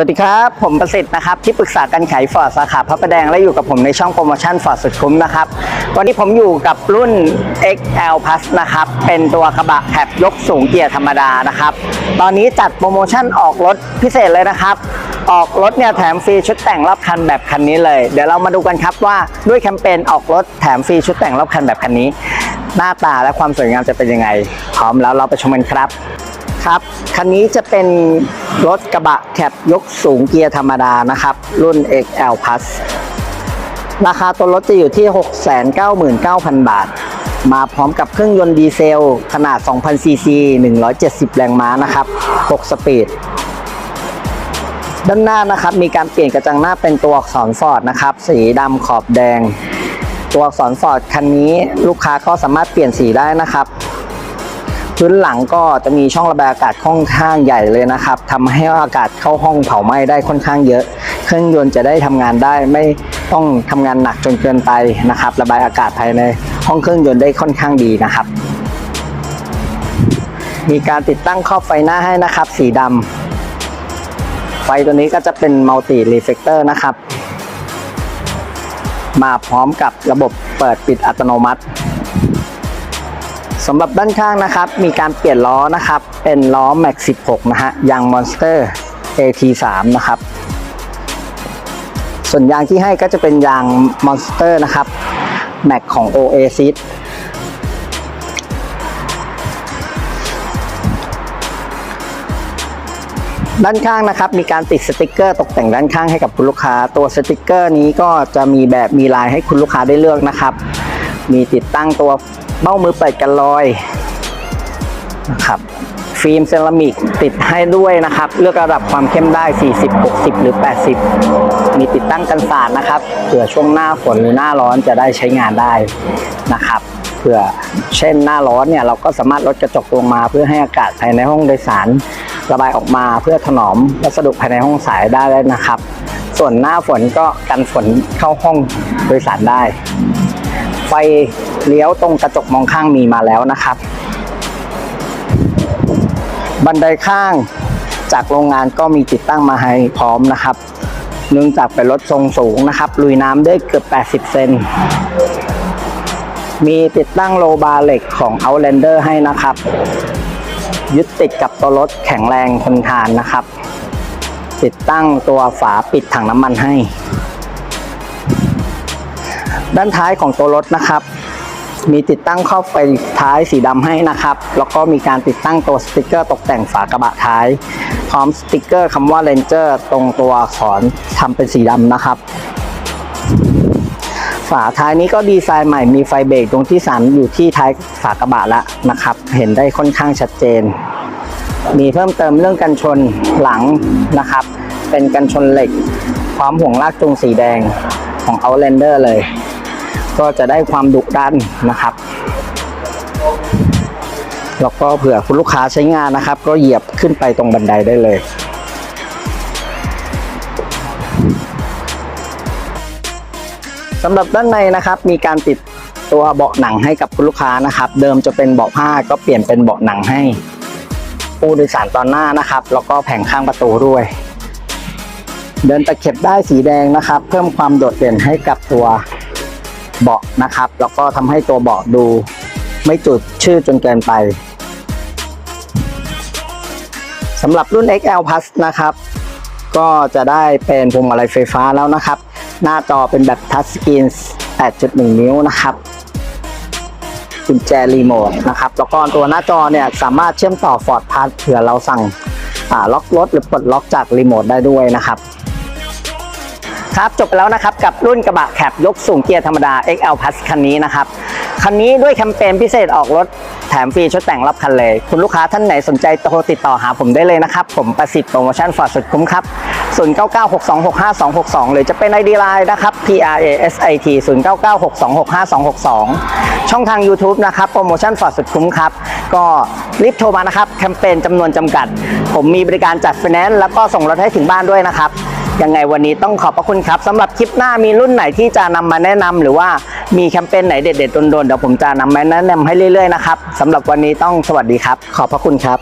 วัสดีครับ ผมประสิทธิ์นะครับ ที่ปรึกษาการขายฟอร์ดสาขาพระประแดงและอยู่กับผมในช่องโปรโมชั่นฟอร์ดสุดคุ้มนะครับ วันนี้ผมอยู่กับรุ่น XL Plus นะครับ เป็นตัวกระบะแคบยกสูงเกียร์ธรรมดานะครับ ตอนนี้จัดโปรโมชั่นออกรถพิเศษเลยนะครับ ออกรถเนี่ยแถมฟรีชุดแต่งรอบคันแบบคันนี้เลย เดี๋ยวเรามาดูกันครับว่าด้วยแคมเปญออกรถแถมฟรีชุดแต่งรอบคันแบบคันนี้ หน้าตาและความสวยงามจะเป็นยังไงพร้อมแล้วเราไปชมกันครับ ครับ คันนี้จะเป็นรถกระบะแคบยกสูงเกียร์ธรรมดานะครับ รุ่น XL Plus ราคาตัวรถจะอยู่ที่ 699,000 บาท มาพร้อมกับเครื่องยนต์ดีเซล ขนาด 2,000 ซีซี 170 แรงม้านะครับ 6 สปีด ด้านหน้านะครับ มีการเปลี่ยนกระจังหน้าเป็นตัวอักษรฟอร์ดนะครับ สีดำขอบแดง ตัวอักษรฟอร์ดคันนี้ลูกค้าก็สามารถเปลี่ยนสีได้นะครับ พื้นหลังก็จะมีช่องระบายอากาศค่อนข้างใหญ่เลยนะครับทำให้อากาศเข้าห้องเผาไหม้ได้ค่อนข้างเยอะ เครื่องยนต์จะได้ทำงานได้ไม่ต้องทำงานหนักจนเกินไปนะครับ ระบายอากาศภายในห้องเครื่องยนต์ได้ค่อนข้างดีนะครับ มีการติดตั้งครอบไฟหน้าให้นะครับ สีดำไฟตัวนี้ก็จะเป็นมัลติรีเฟกเตอร์นะครับ มาพร้อมกับระบบเปิดปิดอัตโนมัติ สำหรับด้านข้างนะครับ มีการเปลี่ยนล้อนะครับ เป็นล้อ Max 16 นะฮะยาง Monster AT3 นะครับ ส่วนยางที่ให้ก็จะเป็นยาง Monster นะครับ Max ของ Oasis ด้านข้างนะครับ มีการติดสติกเกอร์ตกแต่งด้านข้างให้กับคุณลูกค้า ตัวสติกเกอร์นี้ก็จะมีแบบมีลายให้คุณลูกค้าได้เลือกนะครับ มีติดตั้งตัว เบ้ามือเปิดกันลอยนะครับฟิล์มเซรามิกติดให้ด้วยนะครับ เลือกระดับความเข้มได้ 40 60 หรือ 80 มีติดตั้งกันสาดนะครับเผื่อช่วงหน้าฝนหรือหน้าร้อนจะได้ใช้งานได้นะครับเผื่อเช่นหน้าร้อนเนี่ยเราก็สามารถลดกระจกลงมา เพื่อให้อากาศภายในห้องโดยสารระบายออกมาเพื่อถนอมวัสดุภายในห้องสายได้เลยนะครับ ส่วนหน้าฝนก็กันฝนเข้าห้องโดยสารได้ ไฟ เลี้ยวตรงกระจกมองข้างมีมาแล้วนะครับ บันไดข้างจากโรงงานก็มีติดตั้งมาให้พร้อมนะครับ เนื่องจากเป็นรถทรงสูงนะครับ ลุยน้ำได้เกือบ 80 เซน มีติดตั้งโลบาร์เหล็กของ Outlander ให้นะครับ ยึดติดกับตัวรถแข็งแรงทนทานนะครับ ติดตั้งตัวฝาปิดถังน้ำมันให้ ด้านท้ายของตัวรถนะครับ มีติดตั้งครอบไฟท้ายสีดำให้นะครับ แล้วก็มีการติดตั้งตัวสติกเกอร์ตกแต่งฝากระบะท้าย พร้อมสติกเกอร์คำว่า Ranger ตรงตัวอักษรทำเป็นสีดำนะครับ ฝาท้ายนี้ก็ดีไซน์ใหม่มีไฟเบรกตรงที่สันอยู่ที่ท้ายฝากระบะแล้วนะครับ เห็นได้ค่อนข้างชัดเจน มีเพิ่มเติมเรื่องกันชนหลังนะครับ เป็นกันชนเหล็ก พร้อมห่วงลากจูงสีแดงของ Outlander เลย ก็จะได้ความดุดันนะครับ แล้วก็เผื่อคุณลูกค้าใช้งานนะครับ ก็เหยียบขึ้นไปตรงบันไดได้เลยสำหรับด้านในนะครับมีการติดตัวเบาะหนังให้กับคุณลูกค้านะครับ เดิมจะเป็นเบาะผ้าก็เปลี่ยนเป็นเบาะหนังให้ผู้โดยสารตอนหน้านะครับ แล้วก็แผงข้างประตูด้วย เดินตะเข็บได้สีแดงนะครับ เพิ่มความโดดเด่นให้กับตัว เบาะนะครับ แล้วก็ทำให้ตัวเบาะดู ไม่จุดชื่อจนเกินไปสำหรับรุ่น XL Plus นะครับ ก็จะได้เป็นพวงมาลัยไฟฟ้าแล้วนะครับ หน้าจอเป็นแบบทัชสกรีน 8.1 นิ้วนะครับกุญแจรีโมทนะครับ แล้วก็ตัวหน้าจอเนี่ยสามารถเชื่อมต่อ Ford Pass เผื่อเราสั่งล็อกรถหรือปลดล็อกจากรีโมทได้ด้วยนะครับ ครับจบไปแล้วนะครับกับรุ่นกระบะแคบยกสูงเกียร์ธรรมดา XL Plus คันนี้นะครับ คันนี้ด้วยแคมเปญพิเศษออกรถแถมฟรีชุดแต่งรอบคันเลย คุณลูกค้าท่านไหนสนใจโทรติดต่อหาผมได้เลยนะครับ ผมประสิทธิ์โปรโมชั่นฟอร์ดสุดคุ้มครับ 0996265262 หรือจะเป็น ID Line นะครับ P R A S I T 0996265262 ช่องทาง YouTube นะครับโปรโมชั่นฟอร์ดสุดคุ้มครับ ก็รีบโทรมานะครับแคมเปญจำนวนจำกัด ผมมีบริการจัดไฟแนนซ์แล้วก็ส่งรถให้ถึงบ้านด้วยนะครับ ยังไงวันนี้ต้องขอบพระคุณครับสำหรับคลิปหน้ามีรุ่นไหนที่จะนำมาแนะนำหรือว่ามีแคมเปญไหนเด็ดๆโดนๆเดี๋ยวผมจะนำมาแนะนำให้เรื่อยๆนะครับสำหรับวันนี้ต้องสวัสดีครับ ขอบพระคุณครับ